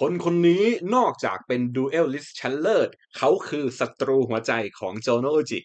คนคนนี้นอกจากเป็น Duelist ชั้นเลิศเขาคือศัตรูหัวใจของโจโนอุจิ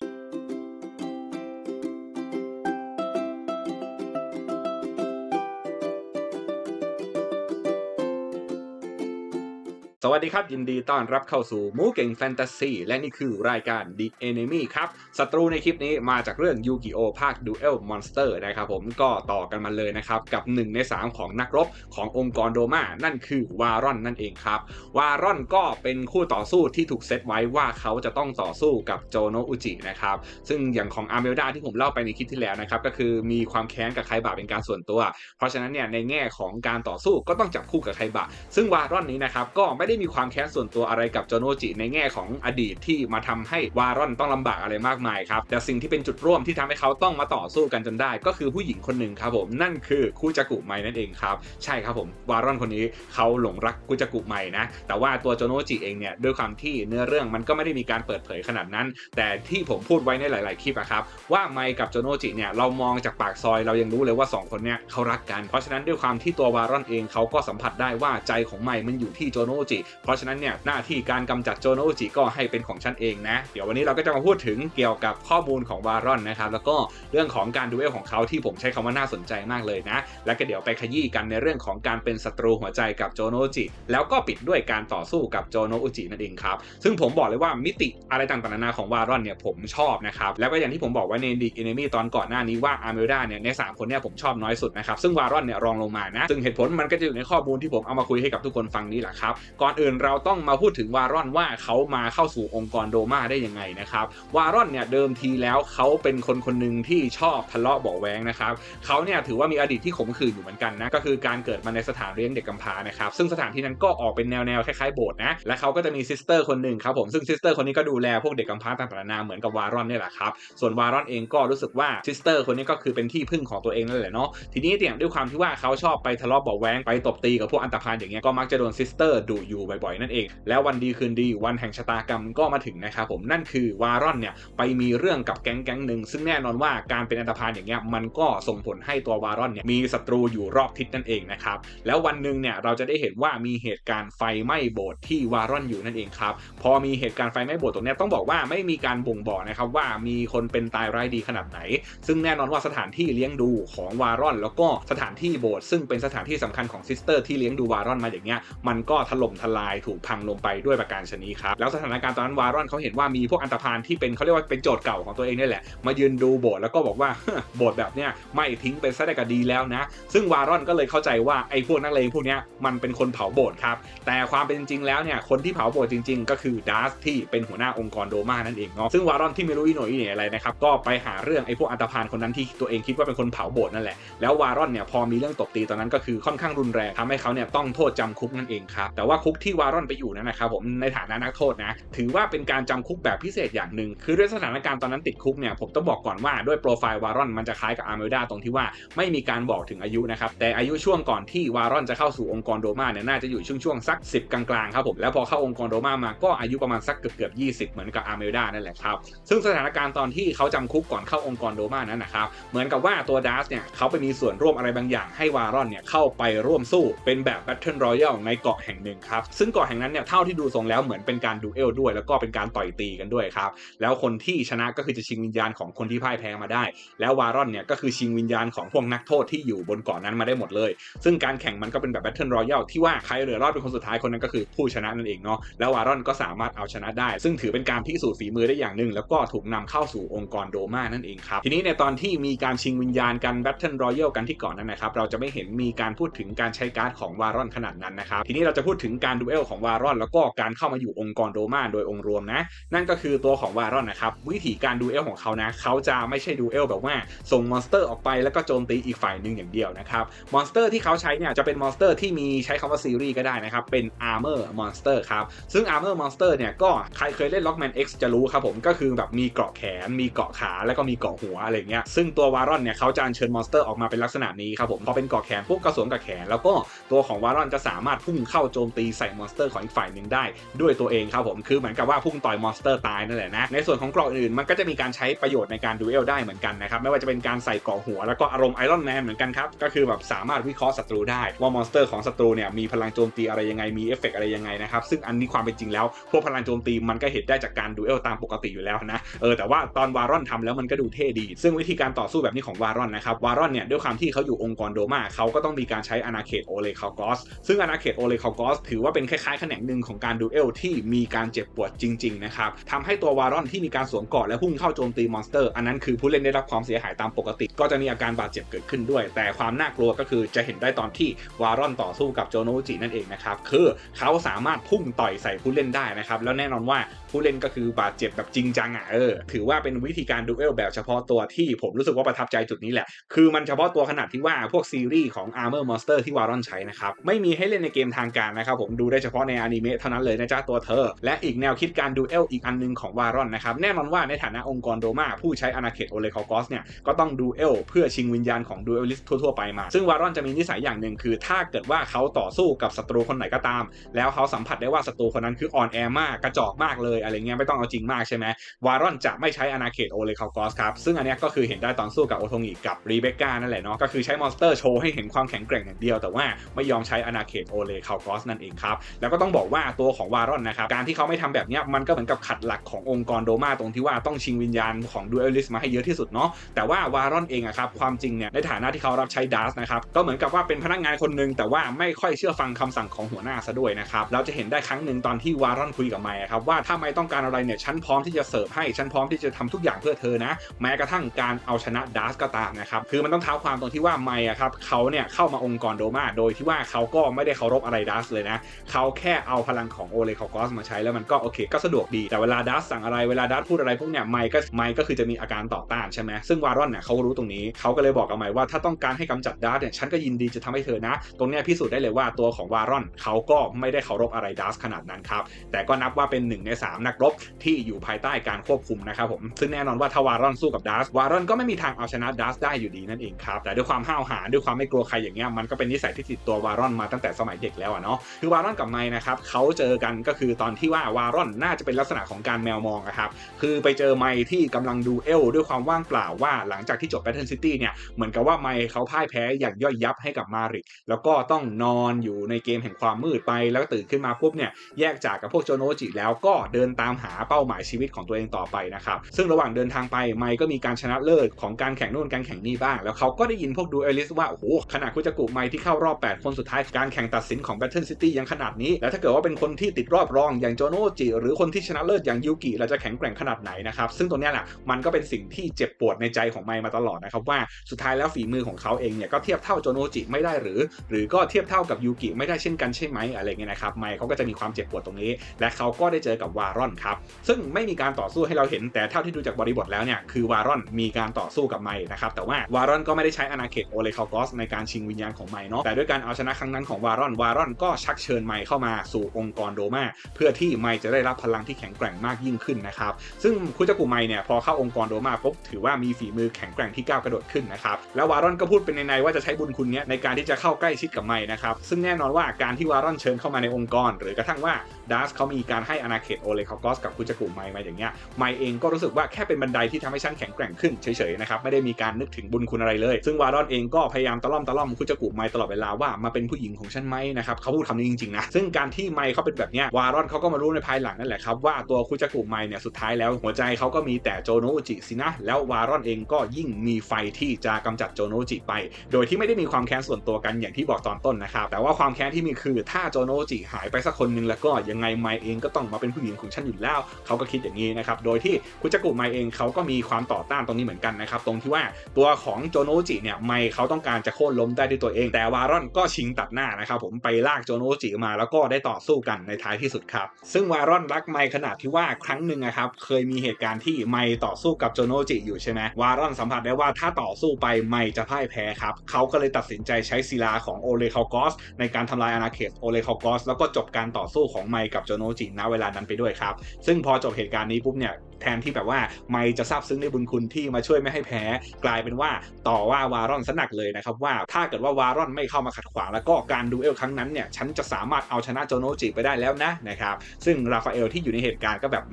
สวัสดีครับ ยินดีต้อนรับเข้าสู่มูเก่งแฟนตาซีและนี่คือรายการ The Enemy ครับศัตรูในคลิปนี้มาจากเรื่องยูกิโอภาค Duel Monster นะครับผมก็ต่อกันมาเลยนะครับ กับ 1 ใน 3 ของนักรบขององค์กรโดมา นั่นคือวารอนนั่นเองครับ วารอนก็เป็นคู่ต่อสู้ที่ถูกเซตไว้ว่าเขาจะต้องต่อสู้กับโจโนอุจินะครับ ซึ่งอย่างของอาร์เมลดาที่ผมเล่าไปในคลิปที่แล้วนะครับ ก็คือมีความแค้นกับไคบะเป็นการส่วนตัว เพราะฉะนั้นเนี่ยในแง่ของการต่อสู้ก็ต้องจับคู่กับไคบะซึ่งวารอนนี้นะครับก็ไม่ได้มีความแค้นส่วนตัวอะไรกับโจโนจิในแง่ของอดีตที่มาทำให้วารอนต้องลำบากอะไรมากมายครับ แต่สิ่งที่เป็นจุดร่วมที่ทำให้เขาต้องมาต่อสู้กันจนได้ ก็คือผู้หญิงคนหนึ่งครับผมนั่นคือคุจักุไมนั่นเองครับ ใช่ครับผมวารอนคนนี้เขาหลงรักคุจักุไมนะ แต่ว่าตัวโจโนจิเองเนี่ยด้วยความที่เนื้อเรื่องมันก็ไม่ได้มีการเปิดเผยขนาดนั้น แต่ที่ผมพูดไว้ในหลาย ๆ คลิปอะครับว่าไมกับโจโนจิเนี่ยเรามองจากปากซอยเรายังรู้เลยว่าสองคนเนี่ยเขารักกัน เพราะฉะนั้นด้วยความที่ตัววารอนเองเขาก็สัมผัสได้ว่าใจของไมมันอยู่ที่โจโนจิเพราะฉะนั้นเนี่ยหน้าที่การกำจัดโจโนจิก็ให้เป็นของฉันเองนะ เดี๋ยววันนี้เราก็จะมาพูดถึงเกี่ยวกับข้อมูลของวารอนนะครับแล้วก็เรื่องของการดูเอลของเขาที่ผมใช้คำว่าน่าสนใจมากเลยนะ แล้วก็เดี๋ยวไปขยี้กันในเรื่องของการเป็นศัตรูหัวใจกับโจโนจิแล้วก็ปิดด้วยการต่อสู้กับโจโนอุจินั่นเองครับซึ่งผมบอกเลยว่ามิติอะไรต่างๆนานาของวารอนเนี่ยผมชอบนะครับแล้วก็อย่างที่ผมบอกไว้ในดีเอเนมี่ตอนก่อนหน้านี้ว่าอาร์เมลดาเนี่ยใน3คนเนี่ยผมชอบน้อยสุดนะครับซึ่งวารอนเนี่ยรองลงมานะซึ่งเหตุผลมันก็จะอยู่ในข้อมูลที่ผมเอามาคุยให้กับทุกคนฟังนี้แหละครับก่อนอื่นเราต้องมาพูดถึงวารอนว่าเขามาเข้าสู่องค์กรโดมาได้ยังไงนะครับ วารอนเนี่ยเดิมทีแล้วเขาเป็นคนคนหนึ่งที่ชอบทะเลาะเบาแวงนะครับเขาเนี่ยถือว่ามีอดีตที่ขมขื่นอยู่เหมือนกันนะก็คือการเกิดมาในสถานเลี้ยงเด็กกำพร้านะครับซึ่งสถานที่นั้นก็ออกเป็นแนวแนวคล้ายๆโบสถ์นะและเขาก็จะมีซิสเตอร์คนหนึ่งครับผมซึ่งซิสเตอร์คนนี้ก็ดูแลพวกเด็กกำพร้าต่างๆนานาเหมือนกับวารอนนี่แหละครับส่วนวารอนเองก็รู้สึกว่าซิสเตอร์คนนี้ก็คือเป็นที่พึ่งของตัวเองนั่นแหละเนาะทีนี้เนี่ยด้วยความที่ว่าเขาชอบไปทะเลาะเบาแวงไปตบตีกับพวกอันตพาลอย่างเงี้ยก็มักจะโดนซิสเตอร์ดุอยู่บ่อยๆ นั่นเอง แล้ววันดีคืนดีวันแห่งชะตากรรมก็มาถึงนะครับผมนั่นคือวารอนเนี่ยไปมีเรื่องกับแก๊งแก๊งหนึ่งซึ่งแน่นอนว่าการเป็นอันตพาลอย่างเงี้ยมันก็ส่งผลให้ตัววารอนเนี่ยมีศัตรูอยู่รอบทิศนั่นเองนะครับแล้ววันหนึ่งเนี่ยเราจะได้เห็นว่ามีเหตุการณ์ไฟไหม้โบสถ์ที่วารอนอยู่นั่นเองครับพอมีเหตุการณ์ไฟไหม้โบสถ์ตรงเนี้ยต้องบอกว่าไม่มีการบ่งบอกนะครับว่ามีคนเป็นตายร้ายดีขนาดไหน ซึ่งแน่นอนว่าสถานที่เลี้ยงดูของวารอน แล้วก็สถานที่โบสถ์ซึ่งเป็นสถานที่สำคัญของซิสเตอร์ที่เลี้ยงดูวารอนมาอย่างเงี้ยมันก็ถล่มทลายถูกพังลงไปด้วยประการชนีครับแล้วสถานการณ์ตอนนั้นวารอนเขาเห็นว่ามีพวกอันตพาลที่เป็นเขาเรียกว่าเป็นโจทย์เก่าของตัวเองนี่แหละมายืนดูโบสถ์แล้วก็บอกว่าโบสถ์แบบเนี้ยไม่ทิ้งไปซะได้ก็ดีแล้วนะ ซึ่งวารอนก็เลยเข้าใจว่าไอ้พวกนักเลงพวกเนี้ยมันเป็นคนเผาโบสถ์ครับแต่ความเป็นจริงแล้วเนี่ยคนที่เผาโบสถ์จริง ๆ ก็คือดาร์สที่เป็นหัวหน้าองค์กรโดมานั่นเองเนาะซึ่งวารอนที่ไม่รู้อีหน่อีเหน่ยอะไรนะครับก็ไปหาเรื่องไอ้พวกอันตพาลคนนั้นที่ตัวเองคิดว่าเป็นคนเผาโบสถ์นั่นแหละแล้ววารอนเนี่ยพอมีเรื่องตบตีตอนนั้นก็คือค่อนข้างรุนแรงทำให้เขาเนี่ยต้องโทษจำคุกนั่นเองครับแต่ว่าคุกที่วารอนไปอยู่นั้นนะครับผมในฐานะนักโทษนะถือว่าเป็นการจำคุกแบบพิเศษอย่างหนึ่งคือด้วยสถานการณ์ตอนนั้นติดคุกเนี่ยผมต้องบอกก่อนว่าด้วยโปรไฟล์วารอนมันจะคล้ายกับอาร์เมลดาตรงที่ว่าไม่มีการบอกถึงอายุนะครับแต่อายุช่วงก่อนที่วารอนจะเข้าสู่องค์กรโดมาเนี่ยน่าจะอยู่ช่วงช่วงๆสัก 10 กลางๆครับผมแล้วพอเข้าองค์กรโดมามาก็อายุประมาณสักเกือบเกือบ20เหมือนกับอาร์เมลดานั่นแหละครับซึ่งสถานการณ์ตอนที่เขาจำคุกก่อนเข้าองค์กรโดมานั้นนะครับเหมือนกับว่าตัวดัสเนี่ยเขาไปมีส่วนร่วมอะไรบางอย่างให้วารอนเนี่ยเข้าไปร่วมสู้เป็นแบบแบทเทิลรอยัลในเกาะแห่งหนึ่งครับซึ่งเกาะแห่งนั้นเนี่ยเท่าที่ดูทรงแล้วเหมือนเป็นการดูเอลด้วย แล้วก็เป็นการต่อยตีกันด้วยครับแล้วคนที่ชนะก็คือจะชิงวิญญาณของคนที่พ่ายแพ้มาได้ แล้ววารอนเนี่ยก็คือชิงวิญญาณของพวกนักโทษที่อยู่บนเกาะนั้นมาได้หมดเลย ซึ่งการแข่งมันก็เป็นแบบแบทเทิลรอยัลที่ว่าใครเหลือรอดเป็นคนสุดท้ายคนนั้นก็คือผู้ชนะนั่นเองเนาะแล้ววารอนก็สามารถเอาชนะได้ ซึ่งถือเป็นการพิสูจน์ฝีมือได้อย่างหนึ่ง แล้วก็ถูกนำเข้าสู่องค์กรโดมานั่นเองครับทีนี้ในตอนที่มีการชิงวิญญาณกันแบทเทิลรอยัลกันที่เกาะนั้นนะครับเราจะไม่เห็นมีการพูดถึงการใช้การ์ดของวารอนขนาดนั้นนะครับทีนี้เราจะพูดถึงการการดูเอลของวารอนแล้วก็การเข้ามาอยู่องค์กรโดมาโดยองค์รวมนะ นั่นก็คือตัวของวารอนนะครับวิธีการดูเอลของเขานะเขาจะไม่ใช่ดูเอลแบบว่าส่งมอนสเตอร์ออกไปแล้วก็โจมตีอีกฝ่ายหนึ่งอย่างเดียวนะครับมอนสเตอร์ที่เขาใช้เนี่ยจะเป็นมอนสเตอร์ที่มีใช้คำว่าซีรีส์ก็ได้นะครับเป็น Armor Monster ครับซึ่ง Armor Monster เนี่ยก็ใครเคยเล่น Lockman X จะรู้ครับผมก็คือแบบมีเกราะแขน มีเกราะขาแล้วก็มีเกราะหัวอะไรเงี้ยซึ่งตัววารอนเนี่ยเขาจะอัญเชิญมอนสเตอร์ออกมาเป็นลักษณะนี้ครับผมพอเป็นเกราะแขนปุ๊บก็สวมกับแขน แล้วก็ตัวของวารอนจะสามารถพุ่งเข้าโจมตีใส่มอนสเตอร์ของอีกฝ่ายหนึ่งได้ด้วยตัวเองครับผมคือเหมือนกับว่าพุ่งต่อยมอนสเตอร์ตายนั่นแหละนะในส่วนของเกราะอื่นมันก็จะมีการใช้ประโยชน์ในการดูเอลได้เหมือนกันนะครับไม่ว่าจะเป็นการใส่เกราะหัวแล้วก็อารมณ์ไอรอนแมนเหมือนกันครับก็คือแบบสามารถวิเคราะห์ศัตรูได้ว่ามอนสเตอร์ของศัตรูเนี่ยมีพลังโจมตีอะไรยังไงมีเอฟเฟกอะไรยังไงนะครับซึ่งอันนี้ความเป็นจริงแล้ว พวกพลังโจมตีมันก็เห็นได้จากการดูเอลตามปกติอยู่แล้วนะเออแต่ว่าตอนวารอนทำแล้วมันก็ดูเท่ดี ซึ่งวิธีการต่อสู้แบบนี้ของวารอนนะครับวารอนเนี่ยด้วยความที่เขาอยู่องค์กรโดมาเขาก็ต้องมีการใช้อาณาเขตโอเลคากอสซึ่งอาณาเขตโอเลคากอสถือว่าเป็นคล้ายๆแขนงหนึ่งของการดูเอลที่มีการเจ็บปวดจริง ๆ นะครับทำให้ตัววารอนที่มีการสวมเกาะและพุ่งเข้าโจมตีมอนสเตอร์ อันนั้นคือผู้เล่นได้รับความเสียหายตามปกติ ก็จะมีอาการบาดเจ็บเกิดขึ้นด้วย แต่ความน่ากลัวก็คือจะเห็นได้ตอนที่วารอนต่อสู้กับโจโนจินั่นเองนะครับคือเขาสามารถพุ่งต่อยใส่ผู้เล่นได้นะครับแล้วแน่นอนว่า ผู้เล่นก็คือบาดเจ็บแบบจริงจังอะเออถือว่าเป็นวิธีการดูเอลแบบเฉพาะตัวที่ผมรู้สึกว่าประทับใจจุดนี้แหละ คือมันเฉพาะตัวขนาดที่ว่าพวกซีรีส์ของ Armor Monster ที่วารอนใช้นะครับ ไม่มีให้เล่นในเกมทางการนะครับ ผมดูได้เฉพาะในอนิเมะเท่านั้นเลยนะจ๊ะตัวเธอ และอีกแนวคิดการดูเอลอีกอันนึงของวารอนนะครับ แน่นอนว่าในฐานะองค์กรโดมาผู้ใช้อาณาเขตโอเลคอกอสเนี่ยก็ต้องดูเอลเพื่อชิงวิญญาณของดูเอลิสทั่วๆไปมา ซึ่งวารอนจะมีนิสัยอย่างหนึ่งคือ ถ้าเกิดว่าเขาต่อสู้กับศัตรูคนไหนก็ตาม แล้วเขาสัมผัสได้ว่าศัตรูคนนั้นคืออ่อนแอมากกระจอกมากเลยอะไรเงี้ยไม่ต้องเอาจริงมากใช่ไหมวารอนจะไม่ใช้อาณาเขตโอเลคากอสครับซึ่งอันนี้ก็คือเห็นได้ตอนสู้กับโอโทงิกับรีเบคก้านั่นแหละเนาะก็คือใช้มอนสเตอร์โชว์ให้เห็นความแข็งแกร่งอย่างเดียว แต่ว่าไม่ยอมใช้อาณาเขตโอเลคากอสนั่นเองครับแล้วก็ต้องบอกว่าตัวของวารอนนะครับการที่เขาไม่ทำแบบเนี้ยมันก็เหมือนกับขัดหลักขององค์กรโดมาตรงที่ว่าต้องชิงวิญญาณของดูเอลิสมาให้เยอะที่สุดเนาะแต่ว่าวารอนเองอะครับความจริงเนี่ยในฐานะที่เขารับใช้ดัสนะครับก็เหมือนกับว่าเป็นพนักงานคนหนึงแต่ว่าไม่ค่อยเชื่อฟังคำสั่งของหัวหน้าซะด้วยนะครับเราจะเห็นได้ครั้งหนึ่งตอนที่วารอนคุยกับไมค์ครับว่าถ้าไมต้องการอะไรเนี่ยฉันพร้อมที่จะเสิร์ฟให้ฉันพร้อมที่จะทำทุกอย่างเพื่อเธอนะ แม้กระทั่งการเอาชนะดัสก็ตามนะครับคือมันต้องเท้าความตรงที่ว่าไมค์อะครับเขาเนี่ยเข้ามาองค์กรโดมาโดยที่ว่าเขาก็ไม่ได้เคารพอะไรดัสเลยนะเขาแค่เอาพลังของโอเลคากอสมาใช้แล้วมันก็โอเค ก็สะดวกดีแต่เวลาดัสสั่งอะไรเวลาดัสพูดอะไรพวกเนี่ยไมค์ก็ไมค์ก็คือจะมีอาการต่อต้านใช่ไหมซึ่งวารอนเนี่ยเขารู้ตรงนี้เขาก็เลยบอกกับไมค์ว่าถ้าต้องการให้กำจัดดัสเนี่ยฉันก็ยินดีจะทำให้เธอนะ ตรงเนี้ยพิสูจน์ได้เลยว่าตัวของวารอนเขาก็ไม่ได้เคารพอะไรดัสขนาดนั้นครับแต่ก็นับว่าเป็นหนึ่งในสนักรบที่อยู่ภายใต้การควบคุมนะครับผมซึ่งแน่นอนว่าถ้าวารอนสู้กับดัสวารอนก็ไม่มีทางเอาชนะดัสได้อยู่ดีนั่นเองครับแต่ด้วยความห้าวหาญด้วยความไม่กลัวใครอย่างเงี้ยมันก็เป็นนิสัยที่ติดตัววารอนมาตั้งแต่สมัยเด็กแล้วอะเนาะคือวารอนกับไมค์นะครับเขาเจอกันก็คือตอนที่ว่าวารอนน่าจะเป็นลักษณะของการแมวมองอะครับคือไปเจอไมค์ที่กำลังดูเอลด้วยความว่างเปล่าว่าหลังจากที่จบ Battle City เนี่ยเหมือนกับว่าไมค์เขาพ่ายแพ้อย่างย่อยยับให้กับมาริกแล้วก็ต้องนอนอยู่ในเกมแห่งความมืดไปแล้วตื่นขึ้นมาปุ๊บเนี่ยแยกจากกับพวกโจโนจิแล้วก็เดินตามหาเป้าหมายชีวิตของตัวเองต่อไปนะครับ ซึ่งระหว่างเดินทางไปไมค์ก็มีการชนะเลิศของการแข่งโน่นการแข่งนี่บ้าง แล้วเขาก็ได้ยินพวกดูเอลิสว่า โอ้โห ขนาดคุจักุไมค์ที่เข้ารอบ 8 คนสุดท้ายการแข่งตัดสินของ Battle City ยังขนาดนี้ แล้วถ้าเกิดว่าเป็นคนที่ติดรอบรองอย่างโจโนจิหรือคนที่ชนะเลิศอย่างยูกิเราจะแข็งแกร่งขนาดไหนนะครับ ซึ่งตรงนี้แหละมันก็เป็นสิ่งที่เจ็บปวดในใจของไมค์มาตลอดนะครับว่าสุดท้ายแล้วฝีมือของเขาเองเนี่ยก็เทียบเท่าโจโนจิไม่ได้หรือ หรือก็เทียบเท่ากับยูกิไม่ได้เช่นกันใช่ไหมอะไรเงี้ยนะครับไมค์เขาก็จะมีความเจ็บปวดตรงนี้ และเขาก็ได้เจอกับวารอนครับ ซึ่งไม่มีการต่อสู้ให้เราเห็นแต่เท่าที่ดูจากบริบทแล้วเนี่ยคือวารอนมีการต่อสู้กับไมค์นะครับแต่ว่าวารอนก็ไม่ได้ใช้อาณาเขตโอเลคากอสในการชิงวิญญาณของไมค์เนาะแต่ด้วยการเอาชนะครั้งนั้นของวารอนวารอนก็ชักเชิญไมค์เข้ามาสู่องค์กรโดมาเพื่อที่ไมค์จะได้รับพลังที่แข็งแกร่งมากยิ่งขึ้นนะครับซึ่งคุจักุไมค์เนี่ยพอเข้าองค์กรโดมาปุ๊บถือว่ามีฝีมือแข็งแกร่งที่ก้าวกระโดดขึ้นนะครับแล้ววารอนก็พูดเป็นในๆว่าจะใช้บุญคุณเนี้ยในการที่จะเข้าใกล้ชิดกับไมค์นะครับซึ่งแน่นอนว่าการที่วารอนเชิญเข้ามาในองค์กร หรือกระทั่งว่าดัสเขามีการให้อาณาเขตโอเลคากอสกับคุจักุไมมาอย่างเงี้ยไมเองก็รู้สึกว่าแค่เป็นบันไดที่ทำให้ฉันแข็งแกร่งขึ้นเฉยๆนะครับไม่ได้มีการนึกถึงบุญคุณอะไรเลย ซึ่งวารอนเองก็พยายามตะล่อมตะล่อมคุจักุไมตลอดเวลาว่ามาเป็นผู้หญิงของฉันไหมนะครับเขาพูดคำนี้จริงๆนะซึ่งการที่ไมเขาเป็นแบบเนี้ยวารอนเขาก็มารู้ในภายหลังนั่นแหละครับว่าตัวคุจักุไมเนี่ยสุดท้ายแล้วหัวใจเขาก็มีแต่โจโนจิสินะแล้ววารอนเองก็ยิ่งมีไฟที่จะกำจัดโจโนจิไป โดยที่ไม่ได้มีความแค้นส่วนตัวกันอย่างที่บอกตอนต้นนะครับแต่ว่าความแค้นที่มีคือถ้าโจโนจิหายไปสักคนหนึ่งแล้วก็ยังไงไมเองก็ต้องมาเป็นผู้หญิงของฉันอยู่แล้ว เขาก็คิดอย่างนี้นะครับ โดยที่คุจักุไมเองเขาก็มีความต่อต้านตรงนี้เหมือนกันนะครับ ตรงที่ว่าตัวของโจโนจิเนี่ยไมเขาต้องการจะโค่นล้มได้ด้วยตัวเอง แต่วารอนก็ชิงตัดหน้านะครับผมไปลากโจโนจิมาแล้วก็ได้ต่อสู้กันในท้ายที่สุดครับ ซึ่งวารอนรักไมขนาดที่ว่าครั้งหนึ่งนะครับเคยมีเหตุการณ์ที่ไมต่อสู้กับโจโนจิอยู่ใช่ไหมวารอนสัมผัสได้ว่าถ้าต่อสู้ไปไมจะพ่ายแพ้ครับเขาก็เลยตัดสินใจใช้ศิลาของโอเลคากอสในการทำลายอาณาเขตโอเลคากอสแล้วก็จบการต่อสู้ของไมกับโจโนจิณเวลานั้นไปด้วยครับ ซึ่งพอจบเหตุการณ์นี้ปุ๊บเนี่ย แทนที่แบบว่าไมจะซาบซึ้งในบุญคุณที่มาช่วยไม่ให้แพ้ กลายเป็นว่าต่อว่าวารอนสนักเลยนะครับว่าถ้าเกิดว่าวารอนไม่เข้ามาขัดขวางแล้วก็การดูเอลครั้งนั้นเนี่ยฉันจะสามารถเอาชนะโจโนจิไปได้แล้วนะนะครับซึ่งราฟาเอลที่อยู่ในเหตุการณ์ก็แบบ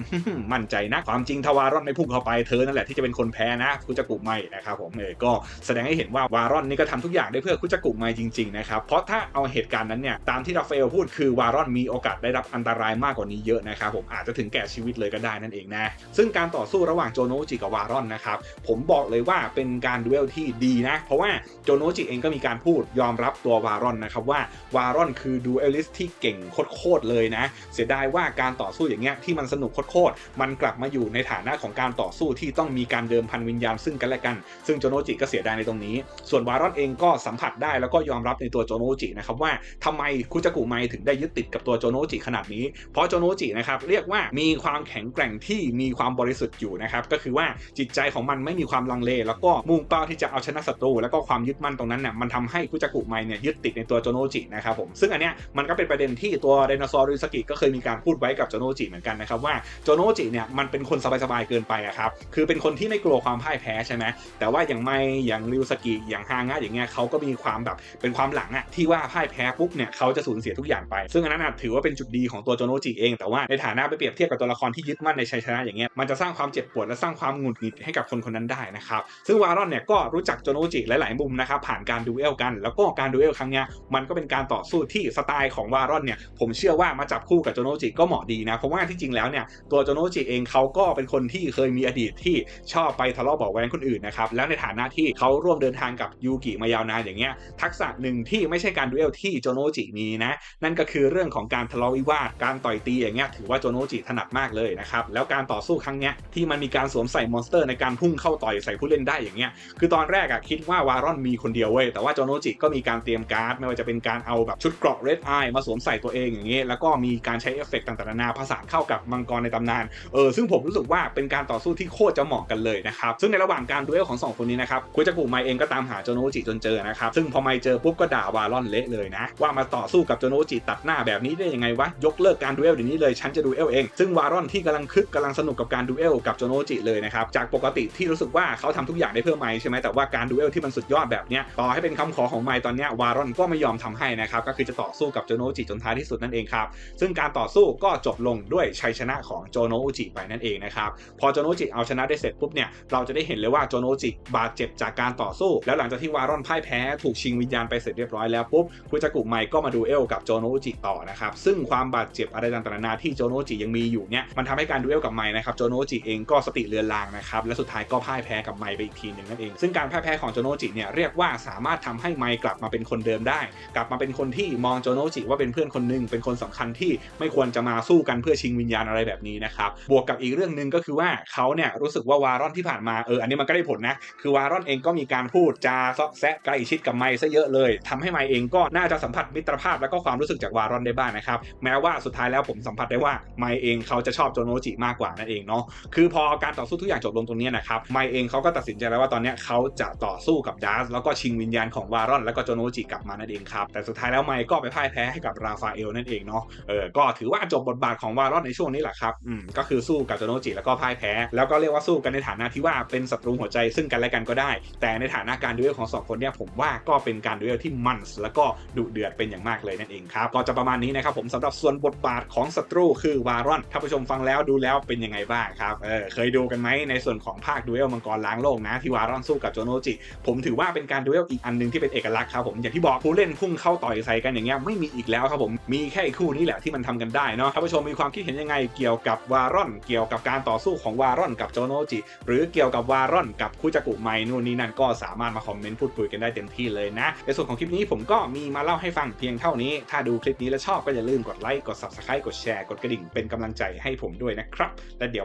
มั่นใจนะความจริงทวารอนไม่พุ่งเข้าไปเธอนั่นแหละที่จะเป็นคนแพ้นะคุจักุไมนะครับผมเออก็แสดงให้เห็นว่าวารอนนี่ก็ทำทุกอย่างได้เพื่อคุจักุไม่จริงๆนะครับเพราะถ้าเอาเหตุการณ์นั้นเนี่ยตามที่ราฟาเอลพูดคือวารอนมีโอกาสได้รับอันตรายมากกว่านี้เยอะนะครับผมอาจจะถึงแก่ชีวิตเลยก็ได้นั่นเองนะซึ่งการต่อสู้ระหว่างโจโนจิกับวารอนนะครับผมบอกเลยว่าเป็นการดูเอลที่ดีนะ เพราะว่าโจโนจิเองก็มีการพูดยอมรับตัววารอนนะครับว่าวารอนคือดูเอลิสที่เก่งโคตรเลยนะ เสียดายว่าการต่อสู้อย่างเงี้ยที่มันสนุกโคตรๆมันกลับมาอยู่ในฐานะของการต่อสู้ที่ต้องมีการเดิมพันวิญญาณซึ่งกันและกัน ซึ่งโจโนจิก็เสียดายในตรงนี้ ส่วนวารอนเองก็สัมผัสได้แล้วก็ยอมรับในตัวโจโนจินะครับว่าทำไมคุจักุไมถึงได้ยึดติดกับตัวโจโนจิขนาดนี้ เพราะโจโนจินะครับเรียกว่ามีความแข็งแกร่งที่มีความความบริสุทธิ์อยู่นะครับก็คือว่าจิตใจของมันไม่มีความลังเล แล้วก็มุ่งเป้าที่จะเอาชนะศัตรู แล้วก็ความยึดมั่นตรงนั้นเนี่ยมันทำให้คุจักุไมเนี่ยยึดติดในตัวโจโนจินะครับผมซึ่งอันเนี้ยมันก็เป็นประเด็นที่ตัวไดโนเสาร์ริสกิก็เคยมีการพูดไว้กับโจโนจิเหมือนกันนะครับว่าโจโนจิเนี่ยมันเป็นคนสบายๆเกินไปอะครับคือเป็นคนที่ไม่กลัวความพ่ายแพ้ใช่ไหมแต่ว่าอย่างไม่อย่างริวสกิอย่างฮางะอย่างเงี้ยเขาก็มีความแบบเป็นความหลังอะที่ว่าพ่ายแพ้ปุ๊บเนี่ยเขาจะสูญเสียทุกอย่างไป ซึ่งอันนั้นถือว่าเป็นจุดดีของตัวโจโนจิเอง แต่ว่าในฐานะไปเปรียบเทียบกับตัวละครที่ยึดมั่นในชัยชนะอย่างเงี้ยมันจะสร้างความเจ็บปวดและสร้างความหงุดหงิดให้กับคนคนนั้นได้นะครับ ซึ่งวารอนเนี่ยก็รู้จักโจโนจิหลาย ๆ มุมนะครับผ่านการดูเอลกัน แล้วก็การดูเอลครั้งเนี้ยมันก็เป็นการต่อสู้ที่สไตล์ของวารอนเนี่ยผมเชื่อว่ามาจับคู่กับโจโนจิก็เหมาะดีนะเพราะว่าที่จริงแล้วเนี่ยตัวโจโนจิเองเขาก็เป็นคนที่เคยมีอดีตที่ชอบไปทะเลาะเบาแวงคนอื่นนะครับแล้วในฐานะที่เขาร่วมเดินทางกับยูกิมายาวนานอย่างเงี้ยทักษะหนึ่งที่ไม่ใช่การดูเอลที่โจโนจิมีนะนั่นก็คือเรื่องของการทะเลาะวิวาทการต่อยตีอย่างเงี้ยถือว่าโจโนจิถนัดมากเลยนะครับแล้วการต่อสู้รั้งเนี้ยที่มันมีการสวมใส่มอนสเตอร์ในการพุ่งเข้าต่อยใส่ผู้เล่นได้อย่างเงี้ยคือตอนแรกอะคิดว่าวารอนมีคนเดียวเว้ยแต่ว่าโจโนจิก็มีการเตรียมการ์ดไม่ว่าจะเป็นการเอาแบบชุดเกราะเรดไอมาสวมใส่ตัวเองอย่างเงี้ยแล้วก็มีการใช้เอฟเฟกต์ต่างๆนานาผสานเข้ากับมังกรในตำนานเออซึ่งผมรู้สึกว่าเป็นการต่อสู้ที่โคตรจะเหมาะกันเลยนะครับซึ่งในระหว่างการดูเอลของสองคนนี้นะครับคุยจักุไมเองก็ตามหาโจโนจิจนเจอนะครับซึ่งพอไมเจอปุ๊บก็ด่าวารอนเละเลยนะ ว่ามาต่อสู้กับโจโนจิตัดหน้าแบบนี้ได้ยังไงวะยกเลิกการดูเอลเดี๋ยวนี้เลยฉันจะดูเอลเองซึ่งวารอนที่กำลังคึกกำลังสนุกกับการดูเอลกับโจโนจิเลยนะครับ จากปกติที่รู้สึกว่าเขาทำทุกอย่างได้เพื่อไมใช่ไหมแต่ว่าการดูเอลที่มันสุดยอดแบบเนี้ยต่อให้เป็นคำขอของไมตอนเนี้ยวารอนก็ไม่ยอมทำให้นะครับ ก็คือจะต่อสู้กับโจโนจิจนท้ายที่สุดนั่นเองครับ ซึ่งการต่อสู้ก็จบลงด้วยชัยชนะของโจโนจิไปนั่นเองนะครับ พอโจโนจิเอาชนะได้เสร็จปุ๊บเนี่ยเราจะได้เห็นเลยว่าโจโนจิบาดเจ็บจากการต่อสู้ แล้วหลังจากที่วารอนพ่ายแพ้ถูกชิงวิญญาณไปเสร็จเรียบร้อยแล้วปุ๊บคุจักุไมก็มาดูเอลกับโจโนจิต่อนะครับซึ่งความบาดเจ็บอะไรต่างๆนานาที่โจโนจิยังมีอยู่เนี่ยมันทำให้การดูเอลกับไมนะครับโจโนจิเองก็สติเลือนลางนะครับ และสุดท้ายก็พ่ายแพ้กับไมไปอีกทีหนึ่งนั่นเอง ซึ่งการพ่ายแพ้ของโจโนจิเนี่ยเรียกว่าสามารถทำให้ไมกลับมาเป็นคนเดิมได้ กลับมาเป็นคนที่มองโจโนจิว่าเป็นเพื่อนคนหนึ่งเป็นคนสำคัญที่ไม่ควรจะมาสู้กันเพื่อชิงวิญญาณอะไรแบบนี้นะครับบวกกับอีกเรื่องหนึ่งก็คือว่าเขาเนี่ยรู้สึกว่าวารอนที่ผ่านมาเอออันนี้มันก็ได้ผลนะคือวารอนเองก็มีการพูดจาซาะแซะใกล้ชิดกับไมซะเยอะเลยทำให้ไมเองก็น่าจะสัมผัสมิตรภาพและก็ความรู้สึกจากวารอนได้บ้างนะครับแม้ว่าสุดท้ายแล้วผมสัมผัสได้ว่าไมเองเขาจะชอบโจโนจิมากกว่านั่นเองเนาะคือพอการต่อสู้ทุกอย่างจบลงตรงนี้นะครับไมเองเขาก็ตัดสินใจแล้วว่าตอนนี้เขาจะต่อสู้กับดาร์สแล้วก็ชิงวิญญาณของวารอน แล้วก็โจโนจิกลับมานั่นเองครับแต่สุดท้ายแล้วไมก็ไปพ่ายแพ้ให้กับราฟาเอลนั่นเองเนาะเออก็ถือว่าจบบทบาทของวารอนในช่วงนี้แหละครับอืมก็คือสู้กับโจโนจิแล้วก็พ่ายแพ้ แล้วก็เรียกว่าสู้กันในฐานะที่ว่าเป็นศัตรูหัวใจซึ่งกันและกันก็ได้ แต่ในฐานะการดูเอลของสองคนเนี่ยผมว่าก็เป็นการดูเอลที่มันส์แล้วก็ดุเดือดเป็นอย่างมากเลยนั่นเองครับก็จะประมาณนี้นะครับผมสำหรับส่วนบทบาทของศัตรูคือวารอนถ้าผู้ชมฟังแล้วดูแล้วเป็นยังไงบ้างครับ เออ เคยดูกันไหมในส่วนของภาคดูเอลมังกรล้างโลกนะที่วารอนสู้กับโจโนจิ ผมถือว่าเป็นการดูเอลอีกอันหนึงที่เป็นเอกลักษณ์ครับผม อย่างที่บอกผู้เล่นพุ่งเข้าต่อยใส่กันอย่างเงี้ยไม่มีอีกแล้วครับผม มีแค่คู่นี้แหละที่มันทำกันได้เนาะถ้านผู้ชมมีความคิดเห็นยังไงเกี่ยวกับวารอน เกี่ยวกับการต่อสู้ของวารอนกับโจโนจิ หรือเกี่ยวกับวารอนกับคุจักุไมนู่นนี่นั่นก็สามารถมาคอมเมนต์พูดคุยกันได้เต็มที่เลยนะ ในส่วนของคลิปนี้ผมก็มีมาเล่าให้ฟังเพียงเท่านี้ ถ้าดูคลิปนี้แล้วชอบก็อย่าลืมกดไลค์ กด subscribe กดแชร์ กดกระดิ่งเป็นกำลังใจให้ผมด้วยนะครับ และเดี๋ยว